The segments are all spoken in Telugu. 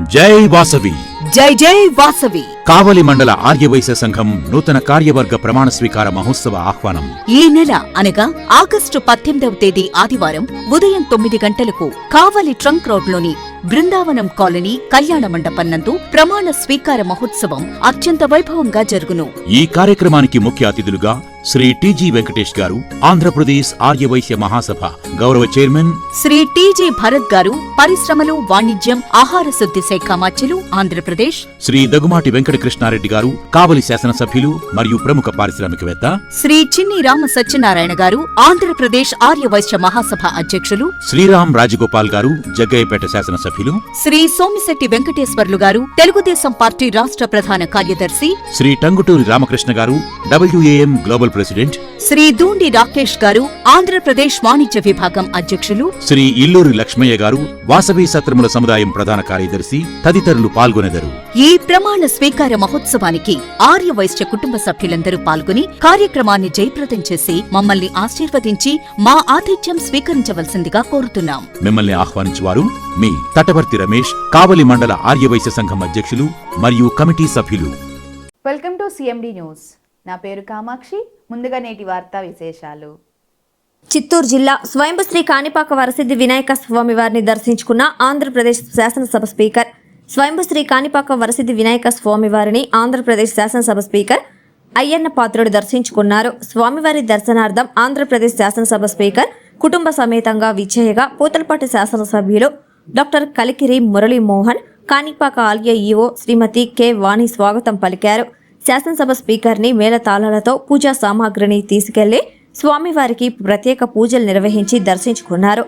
జై వాసవి. జై జై వాసవి. కావలి మండల ఆర్యవైశ్య సంఘం నూతన కార్యవర్గ ప్రమాణ స్వీకార మహోత్సవ ఆహ్వానం. ఈ నెల అనగా ఆగస్టు పద్దెనిమిదవ తేదీ ఆదివారం ఉదయం తొమ్మిది గంటలకు కావలి ట్రంక్ రోడ్లోని బృందావనం కాలనీ కళ్యాణ మండపం నందు ప్రమాణ స్వీకార మహోత్సవం అత్యంత వైభవంగా జరుగును. ఈ కార్యక్రమానికి ముఖ్య అతిథులుగా శ్రీ టిజి వెంకటేష్ గారు ఆంధ్రప్రదేశ్ ఆర్యవైశ్య మహాసభ గౌరవ చైర్మన్ శ్రీ టీజీ భరత్ గారు పరిశ్రమలు వాణిజ్యం ఆహార శుద్ధి శాఖ మాచ్యులు ఆంధ్రప్రదేశ్. శ్రీ దగుమాటి వెంకట కృష్ణారెడ్డి గారు కావలి శాసనసభ్యులు మరియు ప్రముఖ పారిశ్రామికవేత్త. శ్రీ చిన్ని రామ సత్యనారాయణ గారు ఆంధ్రప్రదేశ్ ఆర్యవైశ్య మహాసభ అధ్యక్షులు. శ్రీరామ్ రాజగోపాల్ గారు జగ్గయ్యపేట శాసనసభ్యులు. శ్రీ సోమిశెట్టి వెంకటేశ్వర్లు గారు తెలుగుదేశం పార్టీ రాష్ట్ర ప్రధాన కార్యదర్శి. Shri Tanguturi Ramakrishna garu WAM global president. Shri Dundi Rakesh garu Andhra Pradesh వాణిజ్య విభాగం అధ్యక్షులు. శ్రీ ఇల్లూరి లక్ష్మయ్య గారు వాసవి సత్రముల సముదాయం ప్రధాన కార్యదర్శి తదితరులు పాల్గొనెదరు. ఈ ప్రమాణ స్వీకార మహోత్సవానికి ఆర్య వైశ్య కుటుంబ సభ్యులందరూ పాల్గొని కార్యక్రమాన్ని జయప్రదం చేసి మమ్మల్ని ఆశీర్వదించి మా ఆతిథ్యం స్వీకరించవలసిందిగా కోరుతున్నాం. మిమ్మల్ని ఆహ్వానించువారు మీ తటవర్తి రమేష్ కావలి మండల ఆర్యవైశ్య సంఘం అధ్యక్షులు మరియు కమిటీ సభ్యులు. వెల్కమ్ టు సిఎండి న్యూస్ నా పేరు కామాక్షి. ముందుగా నేటి వార్తా విశేషాలు. చిత్తూరు జిల్లా స్వయంభు కాణిపాక వరసిద్ధి వినాయక స్వామి వారిని దర్శించుకున్న ఆంధ్రప్రదేశ్ శాసనసభ స్పీకర్ స్వయంభు కాణిపాక వరసిద్ధి వినాయక స్వామి వారిని ఆంధ్రప్రదేశ్ శాసనసభ స్పీకర్ అయ్యన్న పాత్రుడు దర్శించుకున్నారు. స్వామివారి దర్శనార్థం ఆంధ్రప్రదేశ్ శాసనసభ స్పీకర్ కుటుంబ సమేతంగా విచ్చేయగా పూతలపాటి శాసనసభ్యులు డాక్టర్ కలికిరి మురళీమోహన్ కాణిపాక ఆలయ ఈవో శ్రీమతి కె వాణి స్వాగతం పలికారు. శాసనసభ స్పీకర్ని మేళతాళాలతో పూజా సామాగ్రిని తీసుకెళ్ళి స్వామివారికి ప్రత్యేక పూజలు నిర్వహించి దర్శించుకున్నారు.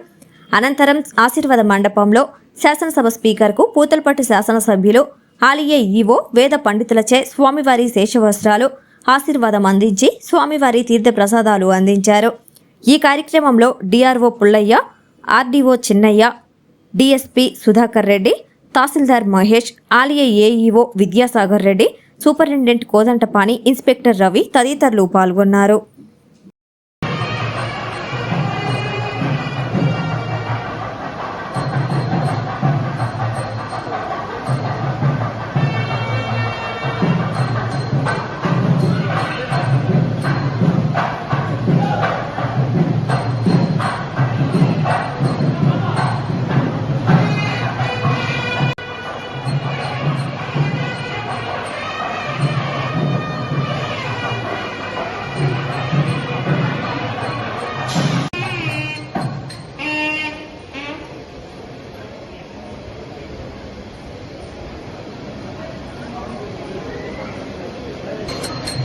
అనంతరం ఆశీర్వాద మండపంలో శాసనసభ స్పీకర్కు పూతలపట్టు శాసనసభ్యులు ఆలియే ఈవో వేద పండితులచే స్వామివారి శేషవస్త్రాలు ఆశీర్వాదం అందించి స్వామివారి తీర్థ ప్రసాదాలు అందించారు. ఈ కార్యక్రమంలో DRO Pullaiah RDO Chinnaiah DSP Sudhakar Reddy తహసీల్దార్ మహేష్ ఆలయ AEO Vidyasagar Reddy superintendent Kodandapani inspector Ravi తదితరులు పాల్గొన్నారు.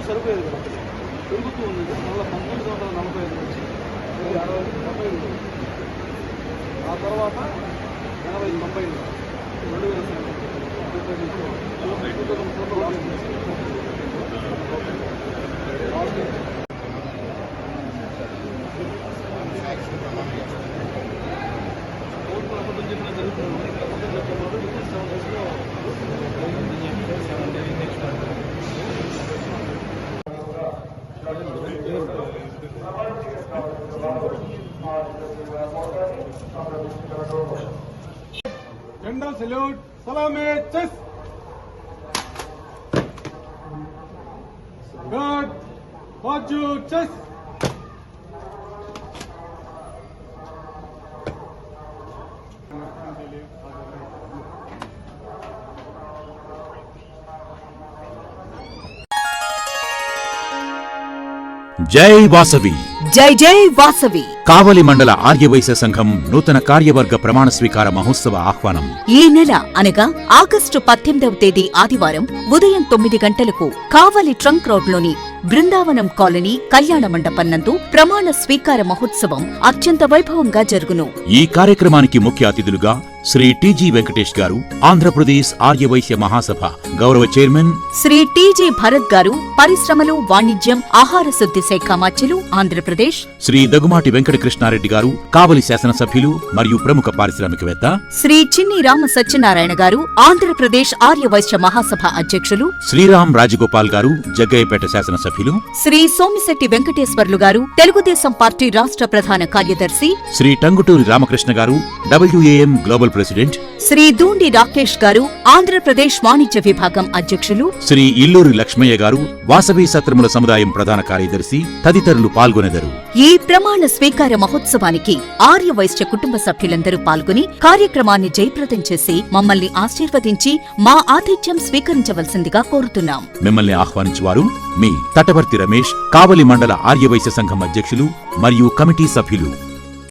ఈ సరిపోయేది కదా పెరుగుతూ ఉంది మళ్ళీ పంతొమ్మిది వందల నలభై ఐదు నుంచి అరవై డెబ్బై ఐదు ఆ తర్వాత ఎనభై తొంభై రెండు వేల సంవత్సరం చెప్పిన జరుగుతుంది झंडा सल्यूट सलामे चेस गट बाजू चेस జై వాసవి. జై జై వాసవి. కావలి మండల ఆర్యవైశ్య సంఘం నూతన కార్యవర్గ ప్రమాణ స్వీకార మహోత్సవ ఆహ్వానం. ఈ నెల అనగా ఆగస్టు పద్దెనిమిదవ తేదీ ఆదివారం ఉదయం తొమ్మిది గంటలకు కావలి ట్రంక్ రోడ్లోని బృందావనం కాలనీ కళ్యాణ మండపం నందు ప్రమాణ స్వీకార మహోత్సవం అత్యంత వైభవంగా జరుగును. ఈ కార్యక్రమానికి ముఖ్య అతిథులుగా శ్రీ టిజి వెంకటేష్ గారు ఆంధ్రప్రదేశ్ ఆర్యవైశ్య మహాసభ గౌరవ చైర్మన్ శ్రీ టీజీ భరత్ గారు పరిశ్రమలు వాణిజ్యం ఆహార శుద్ధి శాఖ మాచ్యులు ఆంధ్రప్రదేశ్. శ్రీ దగుమాటి వెంకట కృష్ణారెడ్డి గారు కావలి శాసనసభ్యులు మరియు ప్రముఖ పారిశ్రామికవేత్త. శ్రీ చిన్ని రామ సత్యనారాయణ గారు ఆంధ్రప్రదేశ్ ఆర్యవైశ్య మహాసభ అధ్యక్షులు. శ్రీరామ్ రాజగోపాల్ గారు జగ్గయ్యపేట శాసనసభ్యులు. శ్రీ సోమిశెట్టి వెంకటేశ్వర్లు గారు తెలుగుదేశం పార్టీ రాష్ట్ర ప్రధాన కార్యదర్శి. Shri Tanguturi Ramakrishna garu WAM global president Shri Dundi Rakesh garu Andhra Pradesh వాణిజ్య విభాగం అధ్యక్షులు. శ్రీ ఇల్లూరి లక్ష్మయ్య గారు వాసవి సత్రముల సముదాయం ప్రధాన కార్యదర్శి తదితరులు పాల్గొనెదరు. ఈ ప్రమాణ స్వీకార మహోత్సవానికి ఆర్య వైశ్య కుటుంబ సభ్యులందరూ పాల్గొని కార్యక్రమాన్ని జయప్రదం చేసి మమ్మల్ని ఆశీర్వదించి మా ఆతిథ్యం స్వీకరించవలసిందిగా కోరుతున్నాం. మిమ్మల్ని ఆహ్వానించువారు మీ తటవర్తి రమేష్ కావలి మండల ఆర్యవైశ్య సంఘం అధ్యక్షులు మరియు కమిటీ సభ్యులు.